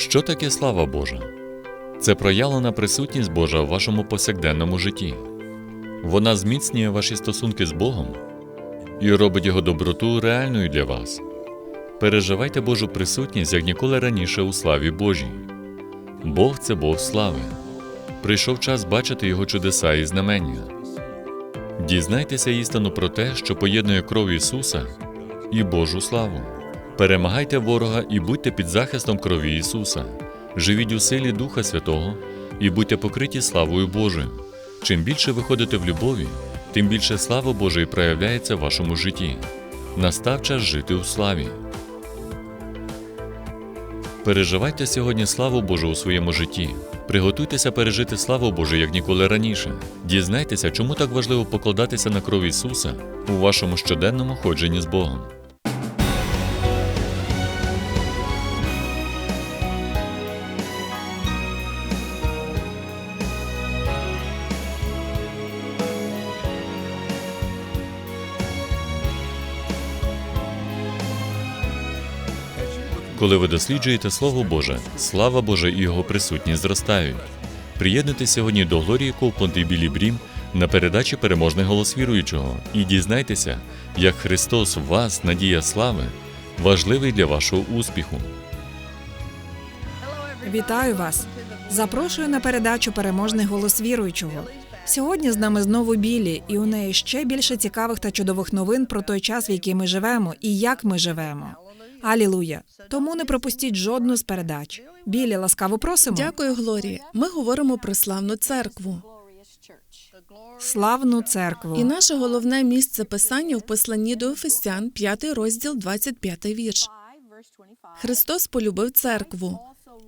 Що таке слава Божа? Це проявлена присутність Божа в вашому повсякденному житті. Вона зміцнює ваші стосунки з Богом і робить його доброту реальною для вас. Переживайте Божу присутність як ніколи раніше у славі Божій. Бог це Бог слави. Прийшов час бачити Його чудеса і знамення. Дізнайтеся істину про те, що поєднує кров Ісуса і Божу славу. Перемагайте ворога і будьте під захистом крові Ісуса. Живіть у силі Духа Святого і будьте покриті славою Божою. Чим більше ви ходите в любові, тим більше слава Божої проявляється в вашому житті. Настав час жити у славі. Переживайте сьогодні славу Божу у своєму житті. Приготуйтеся пережити славу Божу як ніколи раніше. Дізнайтеся, чому так важливо покладатися на кров Ісуса у вашому щоденному ходженні з Богом. Коли ви досліджуєте Слово Боже, слава Божа і Його присутність зростають. Приєднуйтесь сьогодні до Глорії і Білі Брім на передачі Переможний голос віруючого і дізнайтеся, як Христос в вас, надія слави, важливий для вашого успіху. Вітаю вас! Запрошую на передачу Переможний голос віруючого. Сьогодні з нами знову Білі, і у неї ще більше цікавих та чудових новин про той час, в який ми живемо, і як ми живемо. Алілуя! Тому не пропустіть жодну з передач. Білі, ласкаво просимо. Дякую, Глорія. Ми говоримо про славну церкву. Славну церкву. І наше головне місце писання в посланні до Ефесян, 5 розділ, 25 вірш. Христос полюбив церкву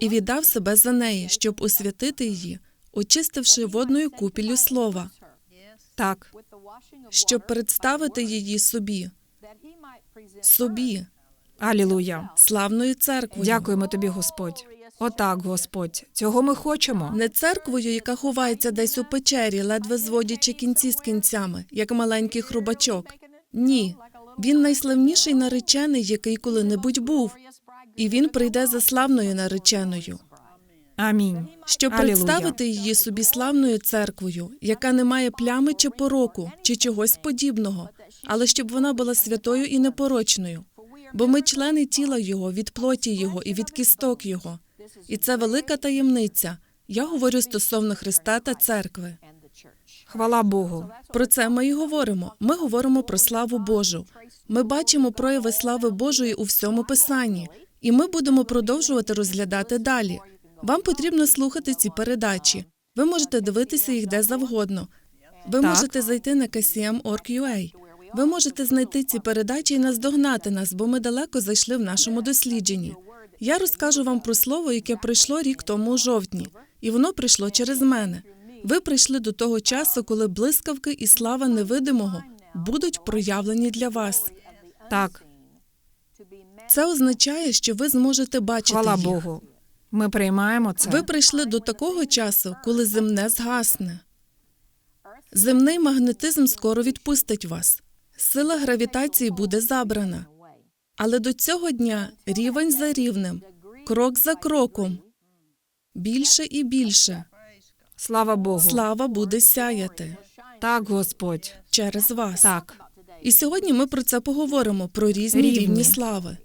і віддав себе за неї, щоб освятити її, очистивши водною купіллю слова, Так, щоб представити її собі, собі, алілуя. славною церквою. Дякуємо тобі, Господь. Отак, Господь. Цього ми хочемо. Не церквою, яка ховається десь у печері, ледве зводячи кінці з кінцями, як маленький хрубачок. Ні, він найславніший наречений, який коли-небудь був, і він прийде за славною нареченою, Амінь. щоб Алілуя. представити її собі славною церквою, яка не має плями чи пороку, чи чогось подібного, але щоб вона була святою і непорочною. Бо ми члени тіла Його, від плоті Його і від кісток Його. І це велика таємниця. Я говорю стосовно Христа та церкви. Хвала Богу. Про це ми і говоримо. Ми говоримо про славу Божу. Ми бачимо прояви слави Божої у всьому писанні, і ми будемо продовжувати розглядати далі. Вам потрібно слухати ці передачі. Ви можете дивитися їх де завгодно. Ви Так. можете зайти на KCM.org.ua. Ви можете знайти ці передачі і наздогнати нас, бо ми далеко зайшли в нашому дослідженні. Я розкажу вам про слово, яке прийшло рік тому у жовтні, і воно прийшло через мене. Ви прийшли до того часу, коли блискавки і слава невидимого будуть проявлені для вас. Так, Це означає, що ви зможете бачити хвала їх. Богу. Ми приймаємо це. Ви прийшли до такого часу, коли земне згасне. Земний магнетизм скоро відпустить вас. Сила гравітації буде забрана. Але до цього дня рівень за рівнем, крок за кроком, більше і більше Слава Богу. слава буде сяяти Так, Господь. через вас. Так. І сьогодні ми про це поговоримо: про різні Рівні. рівні слави,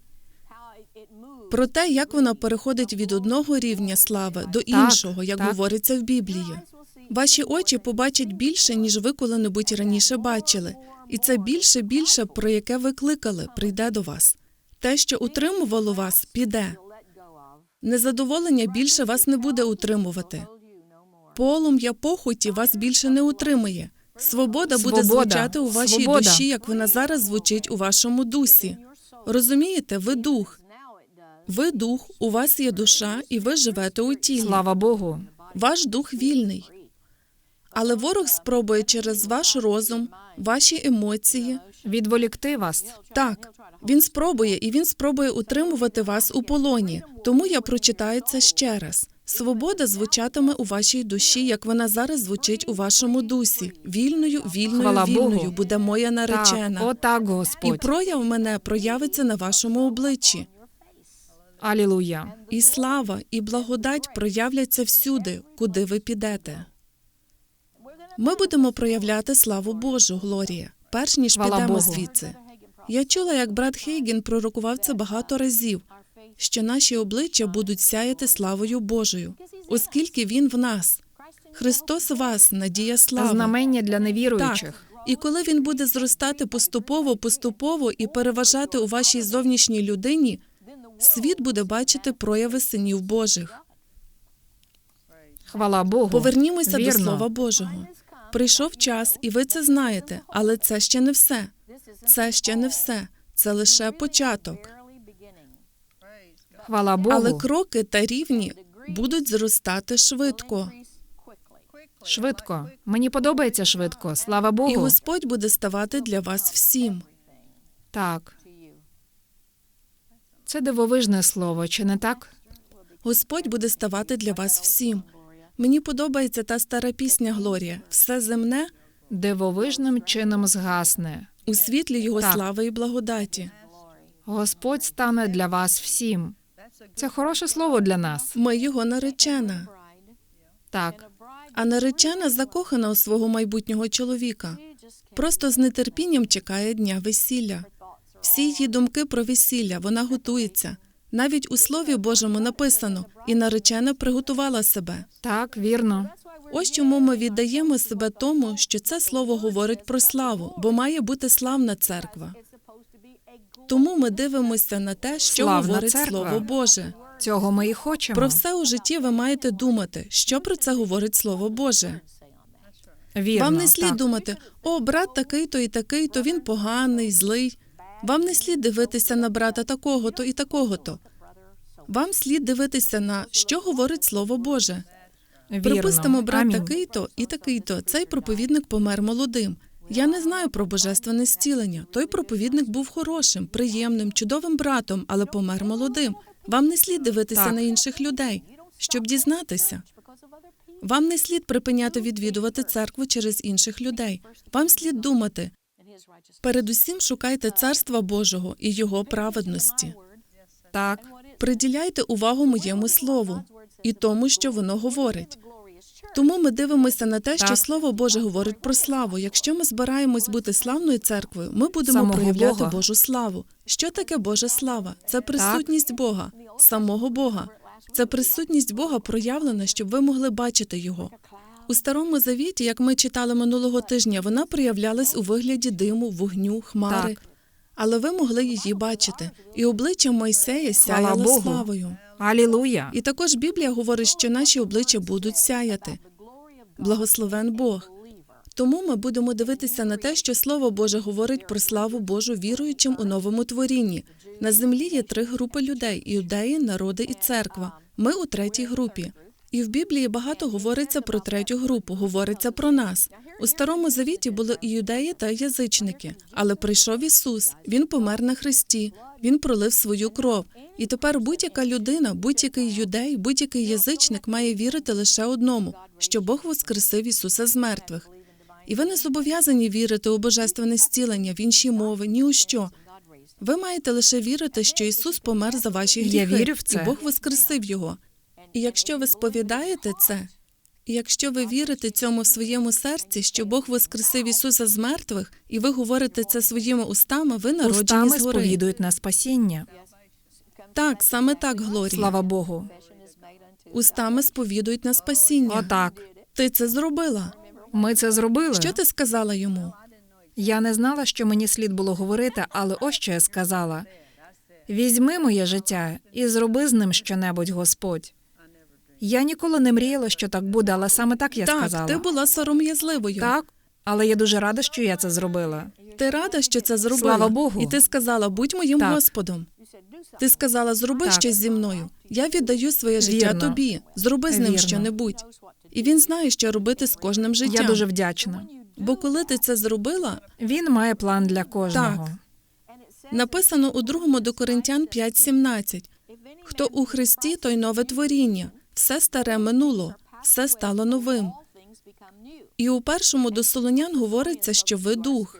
про те, як вона переходить від одного рівня слави до іншого, як так. говориться в Біблії. Ваші очі побачать більше, ніж ви коли-небудь раніше бачили, і це більше більше, про яке ви кликали, прийде до вас. Те, що утримувало вас, піде. Незадоволення більше вас не буде утримувати. Полум'я похоті вас більше не утримує. Свобода буде Свобода. звучати у вашій Свобода. душі, як вона зараз звучить у вашому дусі. Розумієте, ви дух. Ви дух, у вас є душа, і ви живете у тілі. Слава Богу. Ваш дух вільний. Але ворог спробує через ваш розум, ваші емоції. Відволікти вас. Так, він спробує і він спробує утримувати вас у полоні. Тому я прочитаю це ще раз. Свобода звучатиме у вашій душі, як вона зараз звучить у вашому дусі. Вільною, вільною, Хвала вільною Богу. буде моя наречена. Так, отак, І Господь. прояв мене проявиться на вашому обличчі. Алілуя. І слава, і благодать проявляться всюди, куди ви підете. Ми будемо проявляти славу Божу, Глорія, перш ніж Хвала підемо Богу. звідси. Я чула, як брат Хейген пророкував це багато разів, що наші обличчя будуть сяяти славою Божою, оскільки Він в нас. Христос вас, надія слави. Знамення для Так. невіруючих. І коли він буде зростати поступово, поступово і переважати у вашій зовнішній людині, світ буде бачити прояви синів Божих. Хвала Богу. Повернімося Вірно. до Слова Божого. Прийшов час, і ви це знаєте, але це ще не все. Це ще не все. Це лише початок. Хвала Богу. Але кроки та рівні будуть зростати швидко. Швидко. Мені подобається швидко. Слава Богу. І Господь буде ставати для вас всім. Так. Це дивовижне слово, чи не так? Господь буде ставати для вас всім. Мені подобається та стара пісня Глорія. Все земне Дивовижним чином згасне. у світлі його Так. слави і благодаті. Господь стане для вас всім. Це хороше слово для нас. Ми його наречена, Так. а наречена закохана у свого майбутнього чоловіка. Просто з нетерпінням чекає дня весілля. Всі її думки про весілля, вона готується. Навіть у Слові Божому написано, і наречена приготувала себе. Так, вірно. Ось чому ми віддаємо себе тому, що це слово говорить про славу, бо має бути славна церква. Тому ми дивимося на те, що Славна говорить церква. Слово Боже. Цього ми і хочемо. Про все у житті ви маєте думати, що про це говорить Слово Боже. Вірно, Вам не слід так. думати, о, брат такий-то і такий-то, він поганий, злий. Вам не слід дивитися на брата такого-то і такого-то. Вам слід дивитися на що говорить Слово Боже. Вірно. Припустимо, брат такий-то і такий-то. Цей проповідник помер молодим. Я не знаю про божественне зцілення. Той проповідник був хорошим, приємним, чудовим братом, але помер молодим. Вам не слід дивитися Так. на інших людей, щоб дізнатися. Вам не слід припиняти відвідувати церкву через інших людей. Вам слід думати. Передусім шукайте царства Божого і його праведності. Так. Приділяйте увагу моєму слову і тому, що воно говорить. Тому ми дивимося на те, що Так. Слово Боже говорить про славу. Якщо ми збираємось бути славною церквою, ми будемо Самого проявляти Бога. Божу славу. Що таке Божа слава? Це присутність Бога, самого Бога. Це присутність Бога проявлена, щоб ви могли бачити його. У старому завіті, як ми читали минулого тижня, вона проявлялась у вигляді диму, вогню, хмари. Так. Але ви могли її бачити, і обличчя Мойсея сяяло Богу. славою. Алілуя. І також Біблія говорить, що наші обличчя будуть сяяти. Благословен Бог. Тому ми будемо дивитися на те, що Слово Боже говорить про славу Божу віруючим у новому творінні. На землі є три групи людей: іудеї, народи і церква. Ми у третій групі. І в Біблії багато говориться про третю групу, говориться про нас. У старому завіті були і юдеї та язичники, але прийшов Ісус. Він помер на хресті, він пролив свою кров. І тепер будь-яка людина, будь-який юдей, будь-який язичник має вірити лише одному, що Бог воскресив Ісуса з мертвих. І ви не зобов'язані вірити у божественне зцілення, в інші мови, ні у що. Ви маєте лише вірити, що Ісус помер за ваші Я вірю в це. і Бог воскресив його. І якщо ви сповідаєте це, і якщо ви вірите цьому в своєму серці, що Бог воскресив Ісуса з мертвих, і ви говорите це своїми устами, ви народжені Устами згори. сповідують на спасіння. Так, саме так, Глорія. Слава Богу. Устами сповідують на спасіння. Отак. Ти це зробила. Ми це зробили. Що ти сказала йому? Я не знала, що мені слід було говорити, але ось що я сказала: візьми моє життя і зроби з ним щонебудь, Господь. Я ніколи не мріяла, що так буде, але саме так я так, сказала. ти була сором'язливою. Так, але я дуже рада, що я це зробила. Ти рада, що це зробила. Слава Богу. І ти сказала, будь моїм Так. Господом. Ти сказала, зроби Так. щось зі мною. Я віддаю своє життя Вірно. тобі. Зроби з ним Вірно. щонебудь. І він знає, що робити з кожним життям. Я дуже вдячна. Бо коли ти це зробила, Він має план для кожного. написано у другому до Коринтян 5.17. Хто у Христі, той нове творіння. Все старе минуло, все стало новим. І у першому до Солонян говориться, що ви дух.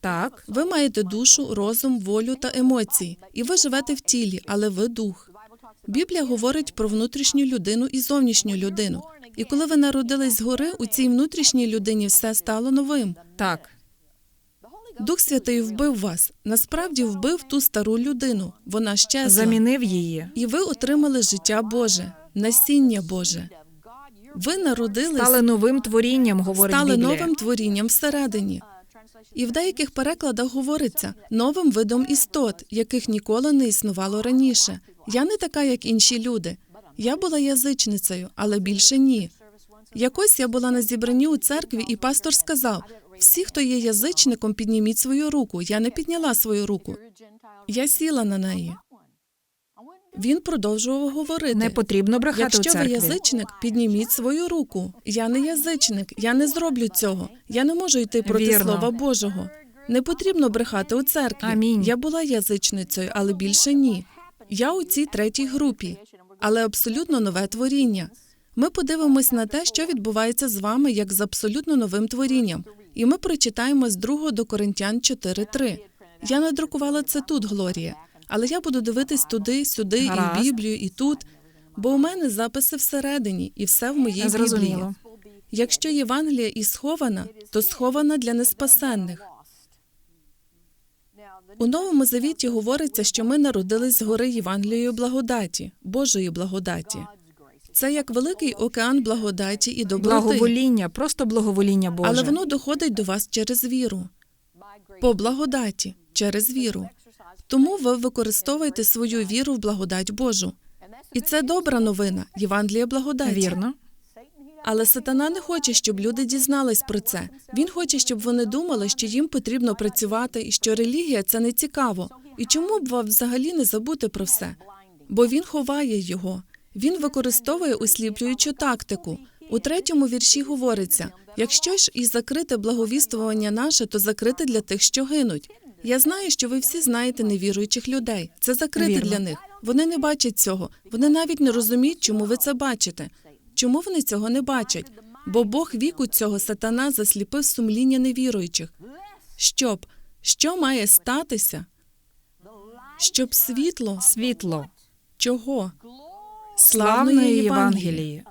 Так, Ви маєте душу, розум, волю та емоції, і ви живете в тілі, але ви дух. Біблія говорить про внутрішню людину і зовнішню людину. І коли ви народились згори, у цій внутрішній людині все стало новим. так. Дух Святий вбив вас. Насправді вбив ту стару людину. Вона щезла. Замінив її. І ви отримали життя Боже, насіння Боже. Ви народились, Стали новим творінням, говорить стали Біблія. новим творінням всередині. І в деяких перекладах говориться новим видом істот, яких ніколи не існувало раніше. Я не така, як інші люди. Я була язичницею, але більше ні. Якось я була на зібранні у церкві, і пастор сказав: всі, хто є язичником, підніміть свою руку. Я не підняла свою руку. Я сіла на неї. Він продовжував говорити. Не потрібно брехати у Якщо ви язичник, підніміть свою руку. Я не язичник, я не зроблю цього. Я не можу йти проти Вірно. слова Божого. Не потрібно брехати у церкві. Амінь. Я була язичницею, але більше ні. Я у цій третій групі, але абсолютно нове творіння. Ми подивимось на те, що відбувається з вами як з абсолютно новим творінням. І ми прочитаємо з 2 до Коринтян 4.3. Я надрукувала це тут, Глорія. Але я буду дивитись туди, сюди, і в Біблію, і тут. Бо у мене записи всередині, і все в моїй Біблії. Якщо Євангелія і схована, то схована для неспасенних. У новому завіті говориться, що ми народились згори Євангелією благодаті, Божої благодаті. Це як великий океан благодаті і доброти, Благовоління, просто благовоління Боже. але воно доходить до вас через віру. По благодаті, через віру. Тому ви використовуєте свою віру в благодать Божу. І це добра новина, Євангелія благодаті. Вірно. Але сатана не хоче, щоб люди дізнались про це. Він хоче, щоб вони думали, що їм потрібно працювати і що релігія це не цікаво. І чому б вам взагалі не забути про все? Бо він ховає його. Він використовує усліплюючу тактику. У третьому вірші говориться: якщо ж і закрите благовістування наше, то закрите для тих, що гинуть. Я знаю, що ви всі знаєте невіруючих людей. Це закрите Вірно. для них. Вони не бачать цього. Вони навіть не розуміють, чому ви це бачите. Чому вони цього не бачать? Бо Бог віку цього сатана засліпив сумління невіруючих. Щоб що має статися? Щоб світло Світло. чого? Славної Євангелії.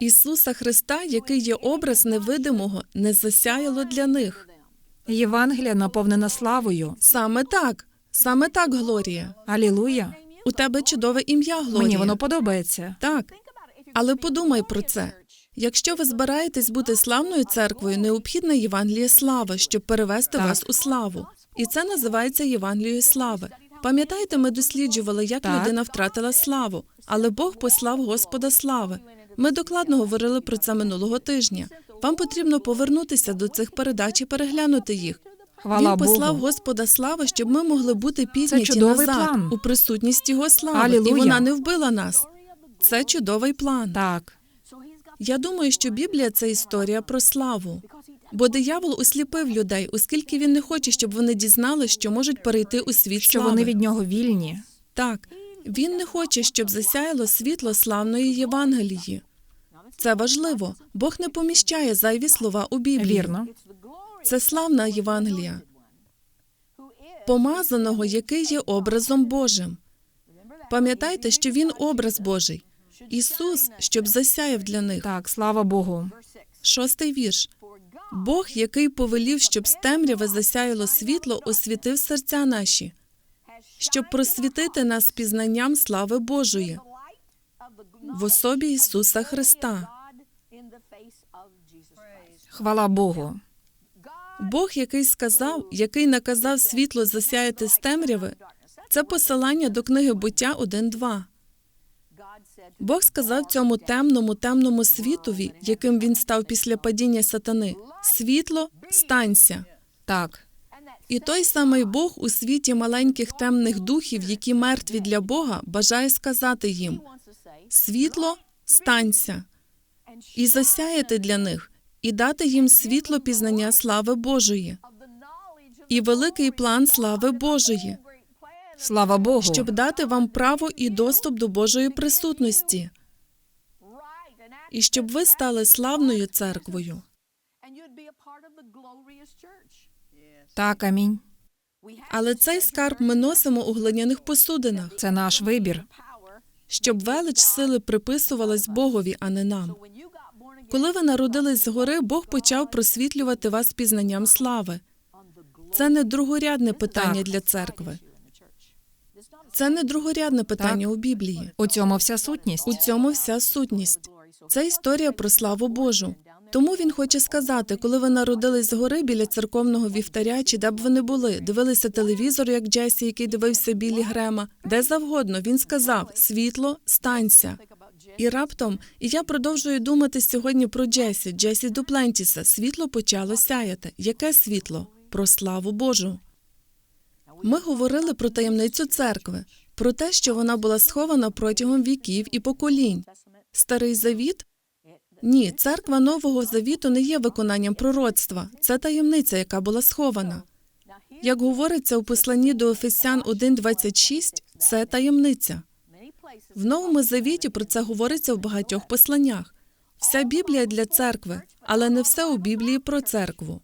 Ісуса Христа, який є образ невидимого, не засяяло для них. Євангелія наповнена славою. Саме так, саме так, Глорія. Алілуя. У тебе чудове ім'я, Глорія. Мені воно подобається. Так. Але подумай про це. Якщо ви збираєтесь бути славною церквою, необхідна Євангелія слави, щоб перевести Так. вас у славу. І це називається Євангелією слави. Пам'ятаєте, ми досліджували, як Так. людина втратила славу, але Бог послав Господа слави. Ми докладно говорили про це минулого тижня. Вам потрібно повернутися до цих передач і переглянути їх. Хвала Він послав Богу. Господа слави, щоб ми могли бути чудовий назад план. у присутність Його слави, і вона не вбила нас. Це чудовий план. Так. Я думаю, що Біблія це історія про славу. Бо диявол усліпив людей, оскільки він не хоче, щоб вони дізнали, що можуть перейти у світ Що слави. вони від нього вільні. Так, він не хоче, щоб засяяло світло славної Євангелії. Це важливо. Бог не поміщає зайві слова у Біблії. Вірно. Це славна Євангелія, помазаного, який є образом Божим. Пам'ятайте, що він образ Божий. Ісус, щоб засяяв для них. Так, слава Богу. Шостий вірш. Бог, який повелів, щоб з темряви засяяло світло, освітив серця наші, щоб просвітити нас пізнанням слави Божої в особі Ісуса Христа. Хвала Богу. Бог, який сказав, який наказав світло засяяти з темряви, це посилання до книги буття 1.2. Бог сказав цьому темному, темному світові, яким він став після падіння сатани: світло, станься. Так. І той самий Бог у світі маленьких темних духів, які мертві для Бога, бажає сказати їм: світло, станься, і засяяти для них, і дати їм світло пізнання слави Божої, і великий план слави Божої, Слава Богу. щоб дати вам право і доступ до Божої присутності, і щоб ви стали славною церквою. Так, амінь. Але цей скарб ми носимо у глиняних посудинах, Це наш вибір. щоб велич сили приписувалась Богові, а не нам. Коли ви народились згори, Бог почав просвітлювати вас пізнанням слави. Це не другорядне питання Так. для церкви. Це не другорядне питання у Біблії. У цьому вся сутність. У цьому вся сутність. Це історія про славу Божу. Тому він хоче сказати, коли ви народились згори біля церковного вівтаря, чи де б ви не були, дивилися телевізор, як Джесі, який дивився білі Грема, де завгодно він сказав: світло, станься. І раптом, і я продовжую думати сьогодні про Джесі, Джесі Дуплентіса. Світло почало сяяти. Яке світло? Про славу Божу. Ми говорили про таємницю церкви, про те, що вона була схована протягом віків і поколінь. Старий завіт? Ні, церква Нового Завіту не є виконанням пророцтва. Це таємниця, яка була схована. Як говориться у посланні до Ефесян 1.26, це таємниця. В Новому Завіті про це говориться в багатьох посланнях. Вся Біблія для церкви, але не все у Біблії про церкву.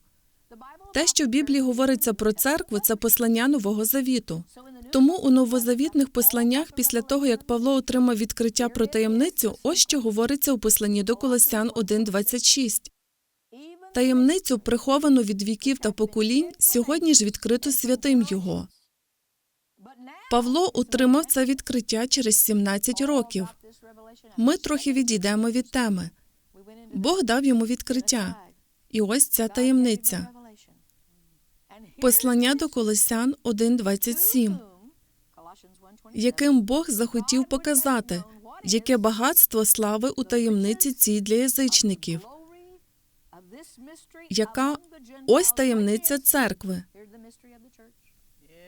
Те, що в Біблії говориться про церкву, це послання Нового Завіту. Тому у новозавітних посланнях, після того як Павло отримав відкриття про таємницю, ось що говориться у посланні до Колосян 1.26. Таємницю, приховану від віків та поколінь, сьогодні ж відкрито святим його. Павло отримав це відкриття через 17 років. Ми трохи відійдемо від теми. Бог дав йому відкриття. І ось ця таємниця. Послання до Колосян 1.27, яким Бог захотів показати, яке багатство слави у таємниці цій для язичників, яка ось таємниця церкви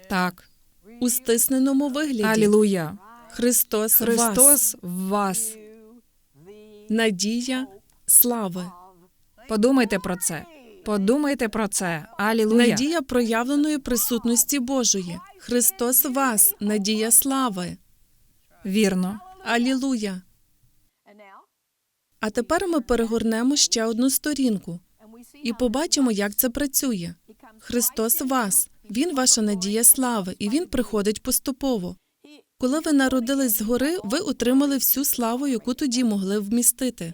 Так. у стисненому вигляді. Алілуя. Христос. Христос в вас. надія слави, Подумайте про це. Подумайте про це. Алілуя. надія проявленої присутності Божої. Христос вас, надія слави. Вірно. Алілуя. А тепер ми перегорнемо ще одну сторінку і побачимо, як це працює. Христос вас, Він ваша надія слави, і Він приходить поступово. Коли ви народились згори, ви отримали всю славу, яку тоді могли вмістити.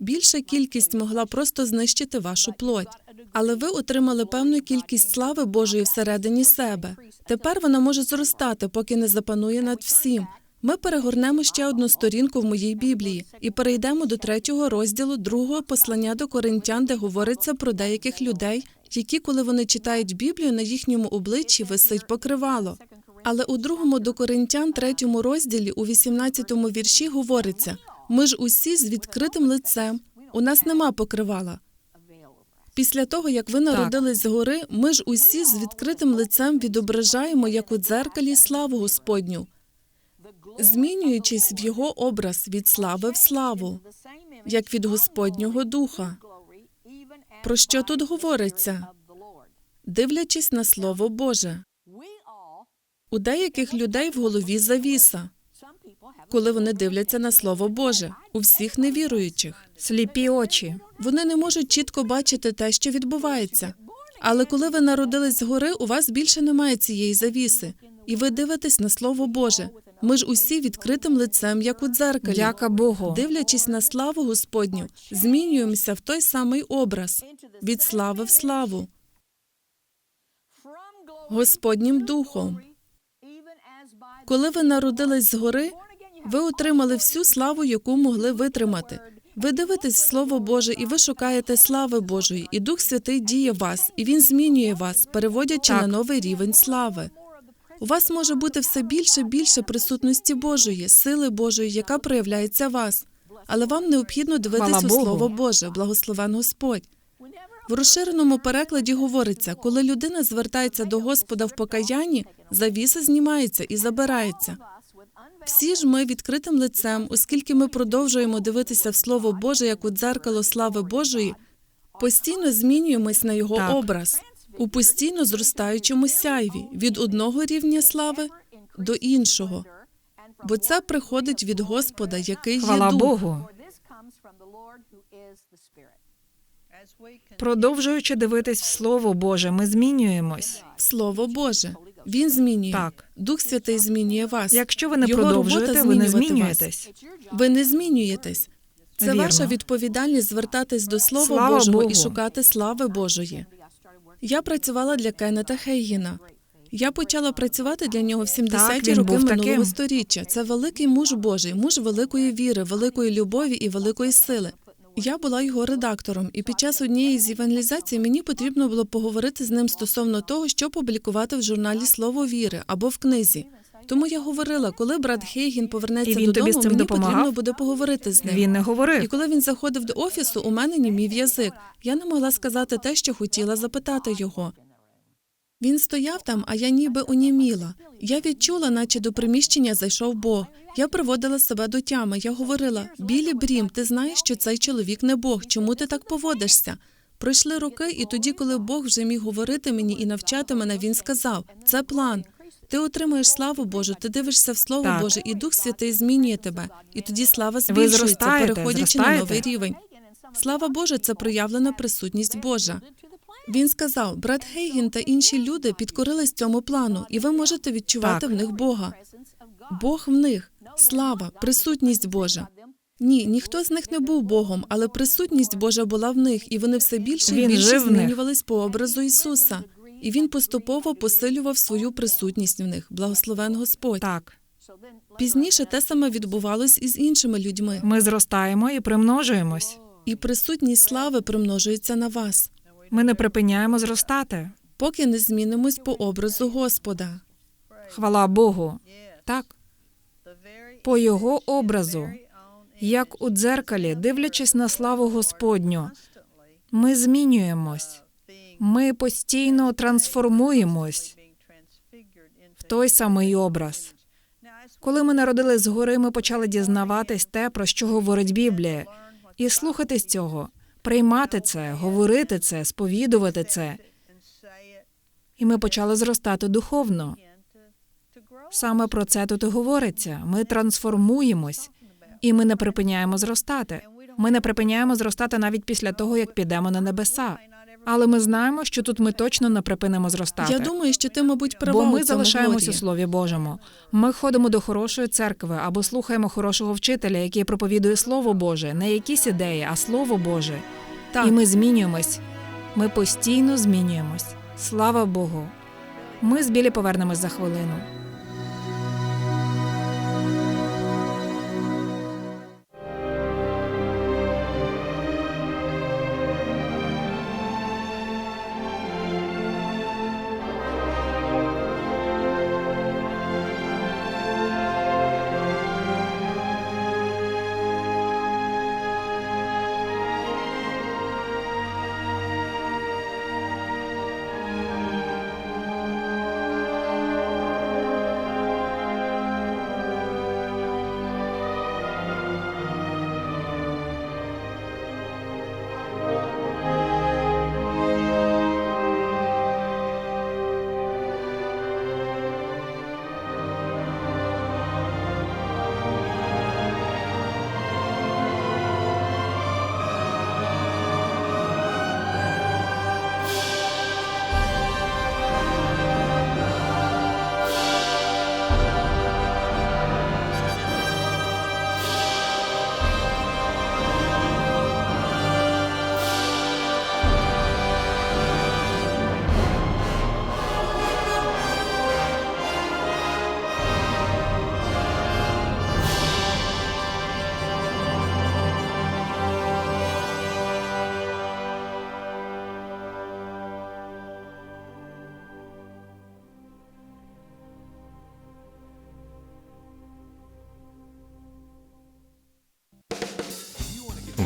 Більша кількість могла просто знищити вашу плоть. Але ви отримали певну кількість слави Божої всередині себе. Тепер вона може зростати, поки не запанує над всім. Ми перегорнемо ще одну сторінку в моїй Біблії і перейдемо до третього розділу другого послання до коринтян, де говориться про деяких людей, які, коли вони читають Біблію, на їхньому обличчі висить покривало. Але у другому до коринтян, третьому розділі, у 18-му вірші говориться: ми ж усі з відкритим лицем. У нас нема покривала. Після того, як ви народились згори, ми ж усі з відкритим лицем відображаємо, як у дзеркалі, славу Господню, змінюючись в його образ від слави в славу, як від Господнього духа. Про що тут говориться? Дивлячись на Слово Боже. У деяких людей в голові завіса, коли вони дивляться на Слово Боже, у всіх невіруючих. Сліпі очі. Вони не можуть чітко бачити те, що відбувається. Але коли ви народились згори, у вас більше немає цієї завіси, і ви дивитесь на Слово Боже. Ми ж усі відкритим лицем, як у дзеркалі. Дяка Богу. Дивлячись на славу Господню, змінюємося в той самий образ від слави в славу, Господнім духом. Коли ви народились згори, ви отримали всю славу, яку могли витримати. Ви дивитесь в Слово Боже, і ви шукаєте слави Божої, і Дух Святий діє вас, і Він змінює вас, переводячи Так. на новий рівень слави. У вас може бути все більше більше присутності Божої, сили Божої, яка проявляється в вас. Але вам необхідно дивитись у Слово Боже, благословен Господь. В розширеному перекладі говориться, коли людина звертається до Господа в покаянні, завіса знімається і забирається. Всі ж ми відкритим лицем, оскільки ми продовжуємо дивитися в Слово Боже як у дзеркало слави Божої, постійно змінюємось на його Так. образ у постійно зростаючому сяйві від одного рівня слави до іншого. Бо це приходить від Господа, який є Хвала дух. Богу. Продовжуючи дивитись в Слово Боже, ми змінюємось. Слово Боже. Він змінює. Так. Дух Святий змінює вас. Якщо ви не Його продовжуєте, ви не змінюєтесь. Вас. Ви не змінюєтесь. Це Вірно. ваша відповідальність звертатись до Слова Слава Божого Богу. і шукати слави Божої. Я працювала для Кеннета Хейгіна. Я почала працювати для нього в 70-ті він роки минулого таким. сторіччя. Це великий муж Божий, муж великої віри, великої любові і великої сили. Я була його редактором, і під час однієї з евангелізацій мені потрібно було поговорити з ним стосовно того, що публікувати в журналі Слово віри або в книзі. Тому я говорила, коли брат Хейгін повернеться І він тобі з цим мені допомагав? потрібно буде поговорити з ним. Він не говорив. І коли він заходив до офісу, у мене німів язик. Я не могла сказати те, що хотіла запитати його. Він стояв там, а я ніби уніміла. Я відчула, наче до приміщення зайшов Бог. Я приводила себе до тями. Я говорила: Білі Брім, ти знаєш, що цей чоловік не Бог. Чому ти так поводишся? Пройшли роки, і тоді, коли Бог вже міг говорити мені і навчати мене, він сказав: це план. Ти отримуєш славу Божу, ти дивишся в Слово Так. Боже, і Дух Святий змінює тебе. І тоді слава збільшується, зростаєте, переходячи на новий рівень. Слава Божа, це проявлена присутність Божа. Він сказав: брат Гейгін та інші люди підкорились цьому плану, і ви можете відчувати Так. в них Бога. Бог в них, слава, присутність Божа. Ні, ніхто з них не був Богом, але присутність Божа була в них, і вони все більше і Він більше змінювались по образу Ісуса. І він поступово посилював свою присутність в них. Благословен Господь. Так, Пізніше те саме відбувалось і з іншими людьми, ми зростаємо і примножуємось. і присутність слави примножується на вас, Ми не припиняємо зростати. поки не змінимось по образу Господа. Хвала Богу. Так, по його образу, як у дзеркалі, дивлячись на славу Господню, ми змінюємось. Ми постійно трансформуємось в той самий образ. Коли ми народились згори, ми почали дізнаватись те, про що говорить Біблія, і слухатись цього, приймати це, говорити це, сповідувати це. І ми почали зростати духовно. Саме про це тут і говориться. Ми трансформуємось, і ми не припиняємо зростати. Ми не припиняємо зростати навіть після того, як підемо на небеса. Але ми знаємо, що тут ми точно не припинимо зростати. Я думаю, що ти, мабуть, права Бо у ми цьому, залишаємось у Глорія. Слові Божому. Ми ходимо до хорошої церкви або слухаємо хорошого вчителя, який проповідує Слово Боже, не якісь ідеї, а Слово Боже. Так. І ми змінюємось. Ми постійно змінюємось. Слава Богу. Ми з білі повернемось за хвилину.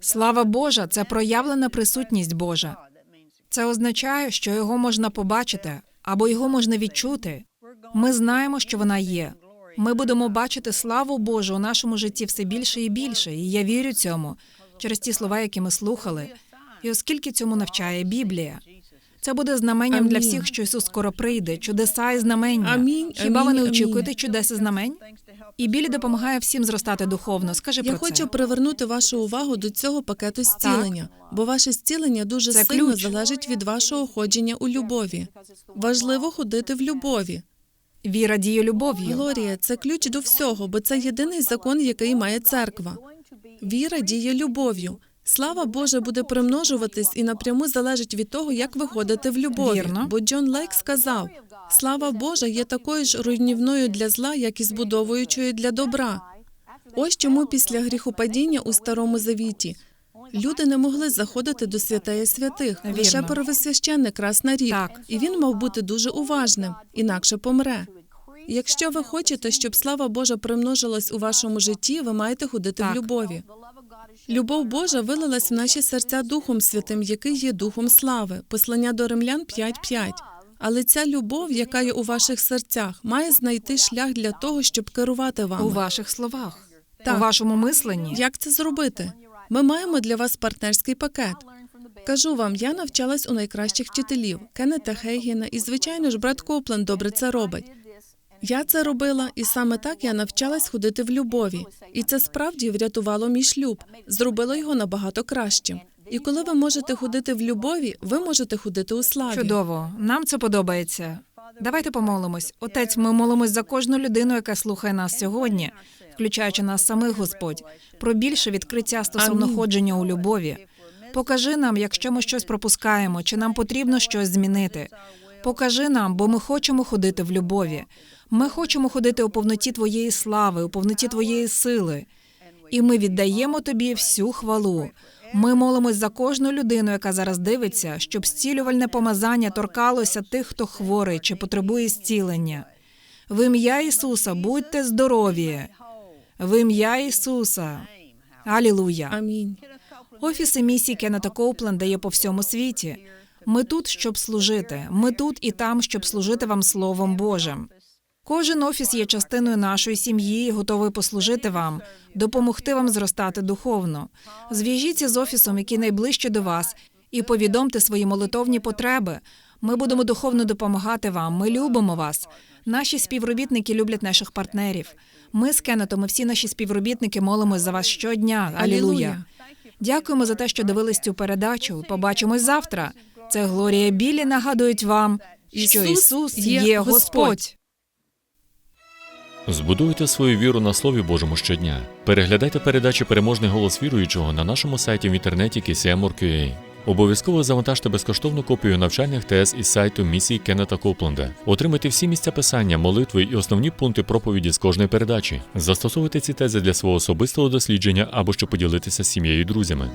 Слава Божа це проявлена присутність Божа. Це означає, що його можна побачити або його можна відчути. Ми знаємо, що вона є. Ми будемо бачити славу Божу у нашому житті все більше і більше, і я вірю цьому через ті слова, які ми слухали. І оскільки цьому навчає Біблія, це буде знаменням Амінь. для всіх, що Ісус скоро прийде, чудеса і знамення. Амінь, Хіба ви не очікуєте чудес і знамень? І Білі допомагає всім зростати духовно. Скажи Я про хочу привернути вашу увагу до цього пакету зцілення, бо ваше зцілення дуже Це сильно ключ. залежить від вашого ходження у любові. Важливо ходити в любові. Віра діє любов'ю. Глорія це ключ до всього, бо це єдиний закон, який має церква. Віра діє любов'ю. Слава Божа буде примножуватись і напряму залежить від того, як ви ходите в любові. Вірно. Бо Джон Лейк сказав: слава Божа є такою ж руйнівною для зла, як і збудовуючою для добра. Ось чому після гріхопадіння у старому завіті люди не могли заходити до святеє святих. Вірно. Лише первосвященник раз на рік, Так. і він мав бути дуже уважним, інакше помре. Якщо ви хочете, щоб слава Божа примножилась у вашому житті, ви маєте ходити Так. в любові. Любов Божа вилилась в наші серця Духом Святим, який є Духом слави. Послання до Римлян 5.5. Але ця любов, яка є у ваших серцях, має знайти шлях для того, щоб керувати вами. У ваших словах, Так. у вашому мисленні. Як це зробити? Ми маємо для вас партнерський пакет. Кажу вам, я навчалась у найкращих вчителів Кеннета Хейгіна, і звичайно ж, брат Коплен добре це робить. Я це робила, і саме так я навчалась ходити в любові. І це справді врятувало мій шлюб, зробило його набагато кращим. І коли ви можете ходити в любові, ви можете ходити у славі. Чудово, нам це подобається. Давайте помолимось. Отець, ми молимось за кожну людину, яка слухає нас сьогодні, включаючи нас самих, Господь, про більше відкриття стосовно ходження у любові. Покажи нам, якщо ми щось пропускаємо, чи нам потрібно щось змінити. Покажи нам, бо ми хочемо ходити в любові. Ми хочемо ходити у повноті Твоєї слави, у повноті Твоєї сили. І ми віддаємо тобі всю хвалу. Ми молимось за кожну людину, яка зараз дивиться, щоб зцілювальне помазання торкалося тих, хто хворий чи потребує зцілення. В ім'я Ісуса будьте здорові. В ім'я Ісуса. Алілуя. Амінь. Офіси місії Кеннета Коупленда є по всьому світі. Ми тут, щоб служити. Ми тут і там, щоб служити вам Словом Божим. Кожен офіс є частиною нашої сім'ї і готовий послужити вам, допомогти вам зростати духовно. Зв'яжіться з офісом, який найближче до вас, і повідомте свої молитовні потреби. Ми будемо духовно допомагати вам. Ми любимо вас. Наші співробітники люблять наших партнерів. Ми з Кеннетом і всі наші співробітники молимось за вас щодня. Алілуя. Дякуємо за те, що дивились цю передачу. Побачимось завтра. Це Глорія Білі нагадують вам, що Ісус є. Господь. Збудуйте свою віру на Слові Божому щодня. Переглядайте передачі Переможний голос віруючого на нашому сайті в інтернеті KCM.org.ua. Обов'язково завантажте безкоштовну копію навчальних тез із сайту місії Кеннета Копленда. Отримайте всі місця писання, молитви і основні пункти проповіді з кожної передачі. Застосовуйте ці тези для свого особистого дослідження або щоб поділитися з сім'єю і друзями.